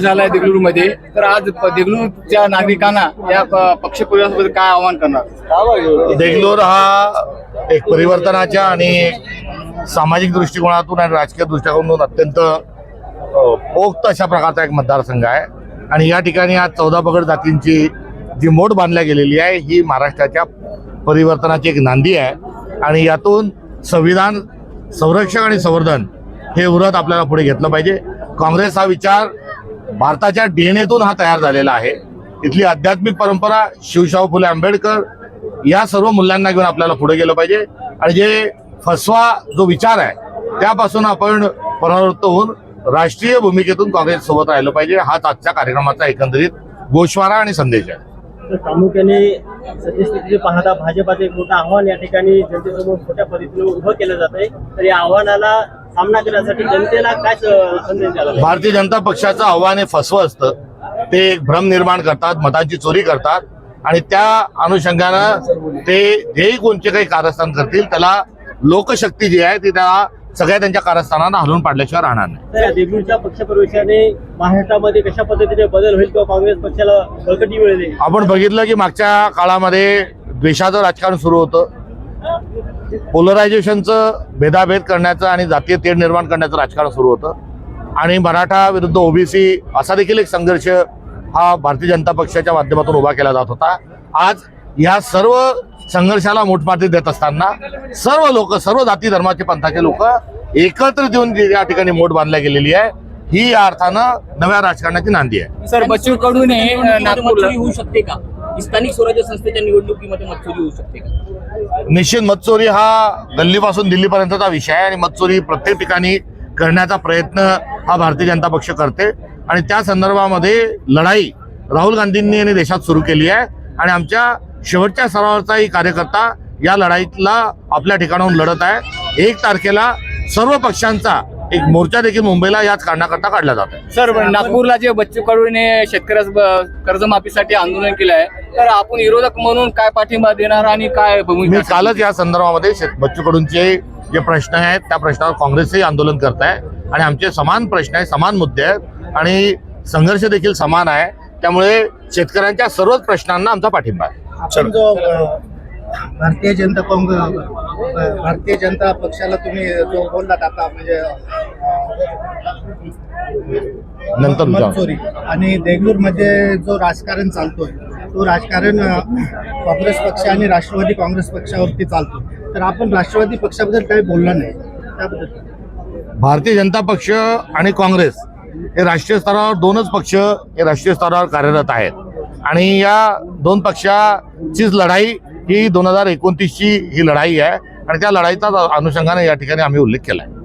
झालाय देगलूरमध्ये. तर आज देगलूरच्या नागरिकांना या पक्ष परिवारासोबत काय आवाहन करणार? देगलूर हा एक परिवर्तनाच्या आणि सामाजिक दृष्टिकोनातून आणि राजकीय दृष्टिकोनातून अत्यंत पोक्त अशा प्रकारचा एक मतदारसंघ आहे. आणि या ठिकाणी आज चौदा पगड जातींची जी मोड बांधल्या गेलेली आहे ही महाराष्ट्राच्या परिवर्तनाची एक नांदी आहे. आणि यातून संविधान संरक्षण आणि संवर्धन हे व्रत आपल्याला पुढे घेतलं पाहिजे. काँग्रेस हा विचार भारताच्या डीएनएतून हा तयार झालेला आहे. इथली आध्यात्मिक परंपरा शिवशाहू फुले आंबेडकर या सर्व मूल्यांना घेऊन आपल्याला पुढे गेलं पाहिजे. आणि जे फसवा जो विचार आहे त्यापासून आपण परावृत्त होऊन राष्ट्रीय भूमिकेतून काँग्रेस सोबत राहिलं पाहिजे. हाच आजच्या कार्यक्रमाचा एकंदरीत गोषवारा आणि संदेश आहे. तर प्रामुख्याने सद्यस्थिती पाहता भाजपाचं एक मोठं आव्हान या ठिकाणी जनतेसमोर मोठ्या पद्धतीने उभं केलं जात आहे तर या आव्हानाला सामना करण्यासाठी जनतेला काय संदेश? भारतीय जनता पक्षाचं आव्हान हे फसवं असतं. ते एक भ्रम निर्माण करतात मतांची चोरी करतात आणि त्या अनुषंगानं ते जेही कोणते काही कारस्थान करतील त्याला लोकशक्ती जी आहे ती त्या सगळ्या त्यांच्या कारस्थानांना हलवून पाडल्याशिवाय राहणार नाही. देगलूरच्या पक्षप्रवेशाने महाराष्ट्रामध्ये कशा पद्धतीने बदल होईल किंवा काँग्रेस पक्षाला बळकटी मिळेल? आपण बघितलं की मागच्या काळामध्ये द्वेषाचं राजकारण सुरू होतं. पोलरायझेशनचं भेदाभेद करण्याचं आणि जातीय तेढ निर्माण करण्याचं राजकारण सुरू होतं. आणि मराठा विरुद्ध ओबीसी असा देखील एक संघर्ष हा भारतीय जनता पक्षाच्या माध्यमातून उभा केला जात होता. आज या सर्व संघर्षाला मोठमाती देत असताना सर्व लोक सर्व जाती धर्माचे पंथाचे लोक एकत्रित येऊन या ठिकाणी मोठ बांधल्या गेलेली आहे. ही या अर्थानं नव्या राजकारणाची नांदी आहे. सर बच्चू कडू ने नागपूरला. शकते का? स्थानिक स्वराज्य संस्थेच्या निवडणुकीमध्ये मत्सुरी होऊ शकते का? निश्चित मतचोरी हा गल्लीपासून दिल्लीपर्यंतचा विषय आहे आणि मतचोरी प्रत्येक ठिकाणी करण्याचा प्रयत्न हा भारतीय जनता पक्ष करते. आणि त्या संदर्भामध्ये लढाई राहुल गांधींनी यांनी देशात सुरू केली आहे. आणि आमच्या शेवटच्या स्तरावरचाही कार्यकर्ता या लढाईतला आपल्या ठिकाणाहून लढत आहे. एक तारखेला सर्व पक्षांचा एक मोर्चा देखील मुंबईला याच कारणाकरता काढला जात आहे. सर नागपूरला जे बच्चू कडूने शेतकऱ्यास ब- कर्जमाफीसाठी आंदोलन केलं आहे तर आपण विरोधक म्हणून काय पाठिंबा देणार आणि काय मी कालच या संदर्भामध्ये शेत- बच्चू कडूंचे जे प्रश्न आहेत त्या प्रश्नावर काँग्रेसही आंदोलन करत आहे आणि आमचे समान प्रश्न आहेत समान मुद्दे आहेत आणि संघर्ष देखील समान आहे. त्यामुळे शेतकऱ्यांच्या सर्वच प्रश्नांना आमचा पाठिंबा आहे. भारतीय जनता काँग्रेस भारतीय जनता पक्षाला तुम्ही जो बोललात आता म्हणजे नंतर आणि देगलूरमध्ये जो राजकारण चालतोय तो राजकारण काँग्रेस पक्ष आणि राष्ट्रवादी काँग्रेस पक्षावरती चालतो. तर आपण राष्ट्रवादी पक्षाबद्दल काही बोलला नाही. त्याबद्दल. भारतीय जनता पक्ष आणि काँग्रेस हे राष्ट्रीय स्तरावर दोनच पक्ष हे राष्ट्रीय स्तरावर कार्यरत आहेत. आणि या दोन पक्षाचीच लढाई ही दोन हजार एकोणतीसची ही लढाई आहे. आणि त्या लढाईचा अनुषंगाने या ठिकाणी आम्ही उल्लेख केला आहे